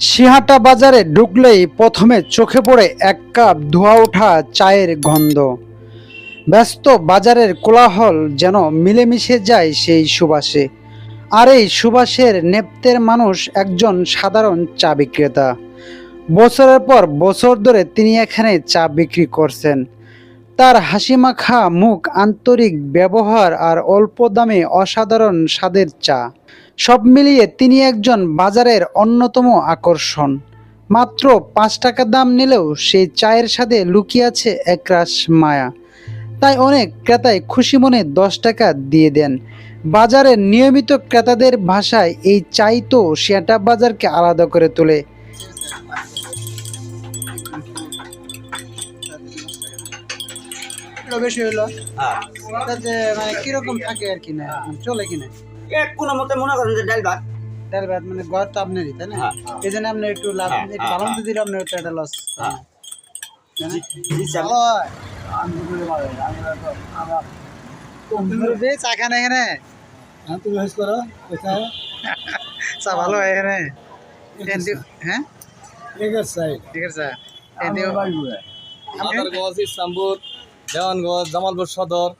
সিহাটা বাজারে ঢুকলেই প্রথমে চোখে পড়ে এক কাপ ধোয়া ওঠা চায়ের গন্ধ। ব্যস্ত বাজারের কোলাহল যেন মিলেমিশে যায় সেই সুবাসে। আর এই সুবাসের নেপথ্যের মানুষ একজন সাধারণ চা বিক্রেতা। বছরের পর বছর ধরে তিনি এখানে চা বিক্রি করছেন। তার হাসিমাখা মুখ আন্তরিক ব্যবহার আর অল্প দামে অসাধারণ স্বাদের চা। সব মিলিয়ে তিনি একজন বাজারের অন্যতম আকর্ষণ। মাত্র পাঁচ টাকা দাম নিলেও সেই চায়ের সাথে লুকিয়ে আছে একরাশ মায়া। তাই অনেক ক্রেতাই খুশি মনে দশ টাকা দিয়ে দেন। বাজারের নিয়মিত ক্রেতাদের ভাষায় এই চাই তো সেটা বাজারকে আলাদা করে তোলে। বেশি হইল? হ্যাঁ। তাতে মানে কীরকম থাকে আর কি না? চলে কিনা কোনো মতে মনে করেন যে ডাল ভাত? ডাল ভাত মানে ঘর তো আপনারই তাই না? হ্যাঁ। এই জন্য আপনি একটু লাভ হ্যাঁ, একটু হ্যাঁ, ভালো দিলে আপনার একটা লস হ্যাঁ। জি স্যার। চা খান এখানে? হ্যাঁ তুমি হেস করো চা ভালো হয় এখানে। এনডি- হ্যাঁ? এগের সাইড ঠিক আছে। এনডি- মাদারগঞ্জ ইসলামপুর দেওয়ানগঞ্জ জামালপুর সদর।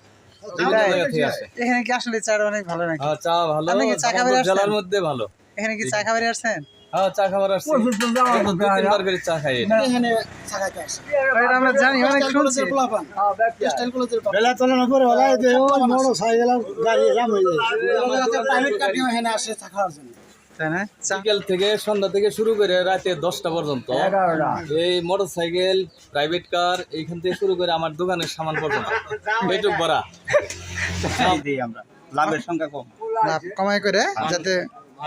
এখানে কি আসলে চা অনেক ভালো নাকি? হ্যাঁ, চা ভালো। আপনি কি চা খাবার জেলার মধ্যে ভালো। এখানে কি চা খাবার আসছেন? হ্যাঁ চা খাবার আসছে। তিনবার করে চা খাই এখানে চাকাতে আসে। এটা আমরা জানি অনেক শুনছি। বেলা চালানো করে ওলা যে বড় সাইকেল গাড়ি জাম হয়ে যায়। প্রাইভেট কাটি এখানে আসে থাকার জন্য। তাই না? বিকেল থেকে সন্ধ্যা থেকে শুরু করে রাতে দশটা পর্যন্ত। এই মোটর সাইকেল প্রাইভেট কার এইখান থেকে শুরু করে আমার দোকানের সামান পর্যন্ত। এইটুক ভরা দিই আমরা। লাভের সংখ্যা কম। লাভ কমাই করে যাতে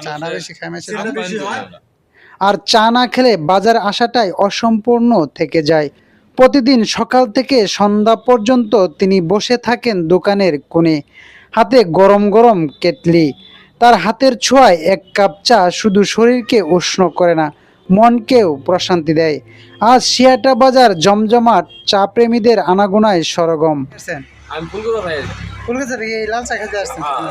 চা বেশি খাই মেশে আর চা না খেলে বাজার আসাটাই অসম্পূর্ণ থেকে যায়। প্রতিদিন সকাল থেকে সন্ধ্যা পর্যন্ত তিনি বসে থাকেন দোকানের কোণে। হাতে গরম গরম কেটলি। তার হাতের ছোঁয়ায় এক কাপ চা শুধু শরীরকে উষ্ণ করে না মনকেও প্রশান্তি দেয়। আজ শিয়াটা বাজার জমজমাট চা প্রেমীদের আনাগোনায় সরগম। লাল চা খেতে আসছেন? লাল-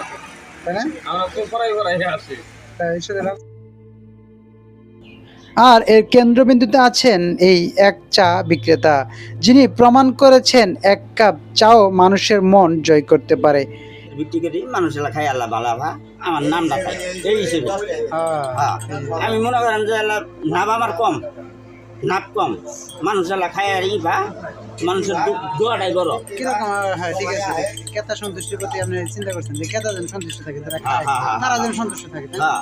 আর এর কেন্দ্রবিন্দুতে আছেন এই এক চা বিক্রেতা যিনি প্রমাণ করেছেন এক কাপ চাও মানুষের মন জয় করতে পারে। বিক্রি করি মানুষের খাই আল্লাহ ভালা ভা আমার নামটা খাই এই হিসেবে। হ্যাঁ আমি মনে করেন যে আল্লাহ নাভ আমার কম নাভ কম। মানুষ আল্লাহ খাই আর ই বা মানুষের দোয়াটাই বড়। কীরকম হ্যাঁ ঠিক আছে। ক্রেতা সন্তুষ্টির প্রতি আপনি চিন্তা করছেন যে ক্রেতা যেন সন্তুষ্ট থাকে তারা হ্যাঁ, হ্যাঁ। তারা যেন সন্তুষ্ট থাকে হ্যাঁ।